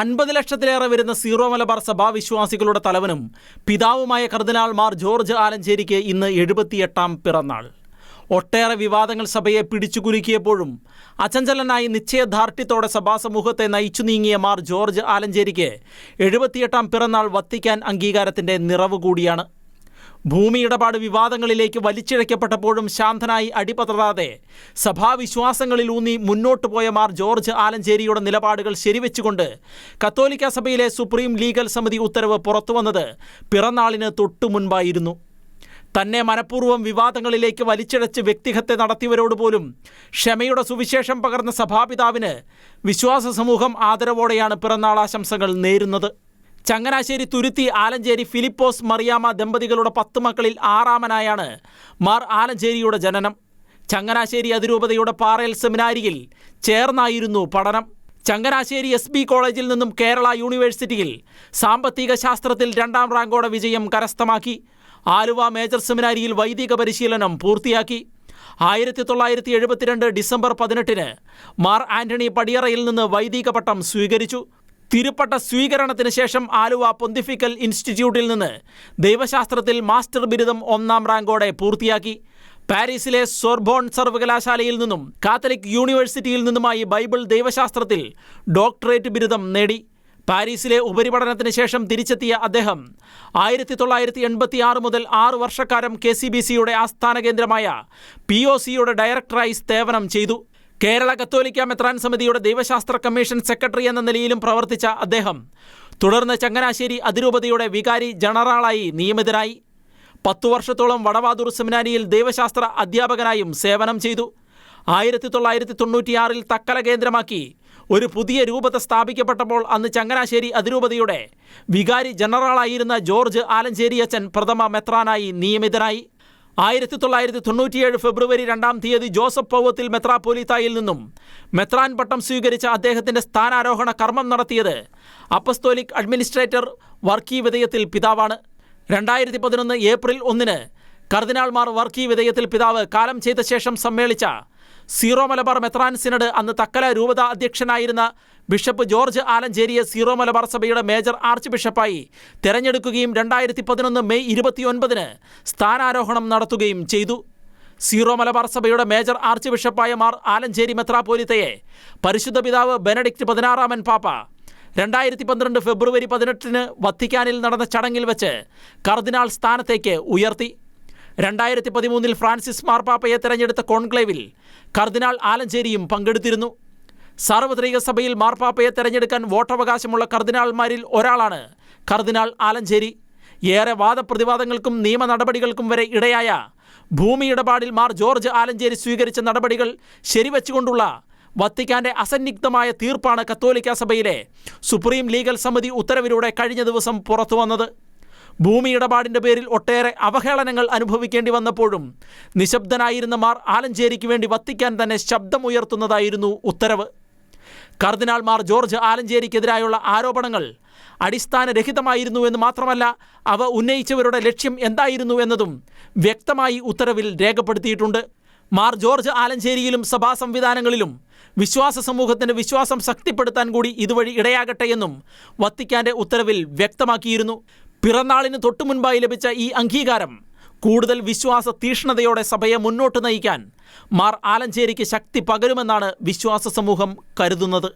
അൻപത് ലക്ഷത്തിലേറെ വരുന്ന സീറോ മലബാർ സഭാ വിശ്വാസികളുടെ തലവനും പിതാവുമായ കർദിനാൾ മാർ ജോർജ് ആലഞ്ചേരിക്ക് ഇന്ന് എഴുപത്തിയെട്ടാം പിറന്നാൾ. ഒട്ടേറെ വിവാദങ്ങൾ സഭയെ പിടിച്ചുകുലുക്കിയപ്പോഴും അചഞ്ചലനായി നിശ്ചയദാർഢ്യത്തോടെ സഭാസമൂഹത്തെ നയിച്ചു നീങ്ങിയ മാർ ജോർജ് ആലഞ്ചേരിക്ക് എഴുപത്തിയെട്ടാം പിറന്നാൾ വത്തിക്കാൻ അംഗീകാരത്തിന്റെ നിറവ് കൂടിയാണ് ഭൂമി ഇടപാട് വിവാദങ്ങളിലേക്ക് വലിച്ചിഴക്കപ്പെട്ടപ്പോഴും ശാന്തനായി അടിപതറാതെ സഭാവിശ്വാസങ്ങളിൽ ഊന്നി മുന്നോട്ടു പോയ മാർ ജോർജ് ആലഞ്ചേരിയുടെ നിലപാടുകൾ ശരിവെച്ചുകൊണ്ട് കത്തോലിക്ക സഭയിലെ സുപ്രീം ലീഗൽ സമിതി ഉത്തരവ് പുറത്തുവന്നത് പിറന്നാളിന് തൊട്ടു മുൻപായിരുന്നു. തന്നെ മനഃപൂർവം വിവാദങ്ങളിലേക്ക് വലിച്ചിഴച്ച് വ്യക്തിഹത്യ നടത്തിയവരോട് പോലും ക്ഷമയുടെ സുവിശേഷം പകർന്ന സഭാപിതാവിന് വിശ്വാസ സമൂഹം ആദരവോടെയാണ് പിറന്നാൾ ആശംസകൾ നേരുന്നത്. ചങ്ങനാശ്ശേരി തുരുത്തി ആലഞ്ചേരി ഫിലിപ്പോസ് മറിയാമ ദമ്പതികളുടെ പത്ത് മക്കളിൽ ആറാമനായാണ് മാർ ആലഞ്ചേരിയുടെ ജനനം. ചങ്ങനാശ്ശേരി അതിരൂപതയുടെ പാറയൽ സെമിനാരിയിൽ ചേർന്നായിരുന്നു പഠനം. ചങ്ങനാശ്ശേരി എസ് ബി കോളേജിൽ നിന്നും കേരള യൂണിവേഴ്സിറ്റിയിൽ സാമ്പത്തിക ശാസ്ത്രത്തിൽ രണ്ടാം റാങ്കോടെ വിജയം കരസ്ഥമാക്കി. ആലുവ മേജർ സെമിനാരിയിൽ വൈദിക പരിശീലനം പൂർത്തിയാക്കി. ആയിരത്തി തൊള്ളായിരത്തി എഴുപത്തിരണ്ട് ഡിസംബർ പതിനെട്ടിന് മാർ ആന്റണി പടിയറയിൽ നിന്ന് വൈദിക പട്ടം സ്വീകരിച്ചു. തിരുപ്പട്ട സ്വീകരണത്തിന് ശേഷം ആലുവ പൊന്തിഫിക്കൽ ഇൻസ്റ്റിറ്റ്യൂട്ടിൽ നിന്ന് ദൈവശാസ്ത്രത്തിൽ മാസ്റ്റർ ബിരുദം ഒന്നാം റാങ്കോടെ പൂർത്തിയാക്കി. പാരീസിലെ സോർബോൺ സർവകലാശാലയിൽ നിന്നും കാത്തലിക് യൂണിവേഴ്സിറ്റിയിൽ നിന്നുമായി ബൈബിൾ ദൈവശാസ്ത്രത്തിൽ ഡോക്ടറേറ്റ് ബിരുദം നേടി. പാരീസിലെ ഉപരിപഠനത്തിന് ശേഷം തിരിച്ചെത്തിയ അദ്ദേഹം ആയിരത്തി തൊള്ളായിരത്തി എൺപത്തി ആറ് മുതൽ ആറ് വർഷക്കാലം കെ സി ബി സിയുടെ ആസ്ഥാന കേന്ദ്രമായ പി ഒ സിയുടെ ഡയറക്ടറായി സേവനം ചെയ്തു. കേരള കത്തോലിക്ക മെത്രാൻ സമിതിയുടെ ദൈവശാസ്ത്ര കമ്മീഷൻ സെക്രട്ടറി എന്ന നിലയിലും പ്രവർത്തിച്ച അദ്ദേഹം തുടർന്ന് ചങ്ങനാശ്ശേരി അതിരൂപതയുടെ വികാരി ജനറലായി നിയമിതനായി പത്തു വർഷത്തോളം വടവാതൂർ സെമിനാരിയിൽ ദൈവശാസ്ത്ര അധ്യാപകനായും സേവനം ചെയ്തു. ആയിരത്തി തൊള്ളായിരത്തി തൊണ്ണൂറ്റിയാറിൽ തക്കല കേന്ദ്രമാക്കി ഒരു പുതിയ രൂപത സ്ഥാപിക്കപ്പെട്ടപ്പോൾ അന്ന് ചങ്ങനാശ്ശേരി അതിരൂപതയുടെ വികാരി ജനറലായിരുന്ന ജോർജ് ആലഞ്ചേരി അച്ഛൻ പ്രഥമ മെത്രാനായി നിയമിതനായി. ആയിരത്തി തൊള്ളായിരത്തി തൊണ്ണൂറ്റിയേഴ് ഫെബ്രുവരി രണ്ടാം തീയതി ജോസഫ് പൗവത്തിൽ മെത്രാപ്പോലിത്തായിൽ നിന്നും മെത്രാൻ പട്ടം സ്വീകരിച്ച അദ്ദേഹത്തിന്റെ സ്ഥാനാരോഹണ കർമ്മം നടത്തിയത് അപ്പസ്തോലിക് അഡ്മിനിസ്ട്രേറ്റർ വർക്കി വിധേയത്തിൽ പിതാവാണ്. രണ്ടായിരത്തി പതിനൊന്ന് ഏപ്രിൽ ഒന്നിന് കർദിനാൾമാർ വർക്കി വിധേയത്തിൽ പിതാവ് കാലം ചെയ്ത ശേഷം സമ്മേളിച്ച സീറോ മലബാർ മെത്രാൻ സിനഡ് അന്ന് തക്കല രൂപത അധ്യക്ഷനായിരുന്ന ബിഷപ്പ് ജോർജ് ആലഞ്ചേരിയെ സീറോ മലബാർ സഭയുടെ മേജർ ആർച്ച് ബിഷപ്പായി തെരഞ്ഞെടുക്കുകയും രണ്ടായിരത്തി പതിനൊന്ന് മെയ് ഇരുപത്തിയൊൻപതിന് സ്ഥാനാരോഹണം നടത്തുകയും ചെയ്തു. സീറോ മലബാർ സഭയുടെ മേജർ ആർച്ച് ബിഷപ്പായ മാർ ആലഞ്ചേരി മെത്രാപോലിത്തയെ പരിശുദ്ധ പിതാവ് ബെനഡിക്റ്റ് പതിനാറാമൻ പാപ്പ രണ്ടായിരത്തി പന്ത്രണ്ട് ഫെബ്രുവരി പതിനെട്ടിന് വത്തിക്കാനിൽ നടന്ന ചടങ്ങിൽ വെച്ച് കർദിനാൾ സ്ഥാനത്തേക്ക് ഉയർത്തി. രണ്ടായിരത്തി പതിമൂന്നിൽ ഫ്രാൻസിസ് മാർപ്പാപ്പയെ തെരഞ്ഞെടുത്ത കോൺക്ലേവിൽ കർദിനാൾ ആലഞ്ചേരിയും പങ്കെടുത്തിരുന്നു. സാർവത്രിക സഭയിൽ മാർപ്പാപ്പയെ തെരഞ്ഞെടുക്കാൻ വോട്ടവകാശമുള്ള കർദിനാൾമാരിൽ ഒരാളാണ് കർദിനാൾ ആലഞ്ചേരി. ഏറെ വാദപ്രതിവാദങ്ങൾക്കും നിയമ നടപടികൾക്കും വരെ ഇടയായ ഭൂമി ഇടപാടിൽ മാർ ജോർജ് ആലഞ്ചേരി സ്വീകരിച്ച നടപടികൾ ശരിവച്ചുകൊണ്ടുള്ള വത്തിക്കാന്റെ അസന്നിഗ്ധമായ തീർപ്പാണ് കത്തോലിക്ക സഭയിലെ സുപ്രീം ലീഗൽ സമിതി ഉത്തരവിലൂടെ കഴിഞ്ഞ ദിവസം പുറത്തുവന്നത്. ഭൂമി ഇടപാടിന്റെ പേരിൽ ഒട്ടേറെ അവഹേളനങ്ങൾ അനുഭവിക്കേണ്ടി വന്നപ്പോഴും നിശബ്ദനായിരുന്ന മാർ ആലഞ്ചേരിക്ക് വേണ്ടി വത്തിക്കാൻ തന്നെ ശബ്ദമുയർത്തുന്നതായിരുന്നു ഉത്തരവ്. കർദിനാൾ മാർ ജോർജ് ആലഞ്ചേരിക്കെതിരായുള്ള ആരോപണങ്ങൾ അടിസ്ഥാനരഹിതമായിരുന്നു എന്ന് മാത്രമല്ല അവ ഉന്നയിച്ചവരുടെ ലക്ഷ്യം എന്തായിരുന്നു എന്നതും വ്യക്തമായി ഉത്തരവിൽ രേഖപ്പെടുത്തിയിട്ടുണ്ട്. മാർ ജോർജ് ആലഞ്ചേരിയിലും സഭാ സംവിധാനങ്ങളിലും വിശ്വാസ സമൂഹത്തിന്റെ വിശ്വാസം ശക്തിപ്പെടുത്താൻ കൂടി ഇതുവഴി ഇടയാകട്ടെ എന്നും വത്തിക്കാന്റെ ഉത്തരവിൽ വ്യക്തമാക്കിയിരുന്നു. പിറന്നാളിന് തൊട്ടു മുൻപായി ലഭിച്ച ഈ അംഗീകാരം കൂടുതൽ വിശ്വാസ തീഷ്ണതയോടെ സഭയെ മുന്നോട്ട് നയിക്കാൻ മാർ ആലഞ്ചേരിക്ക് ശക്തി പകരുമെന്നാണ് വിശ്വാസ സമൂഹം കരുതുന്നത്.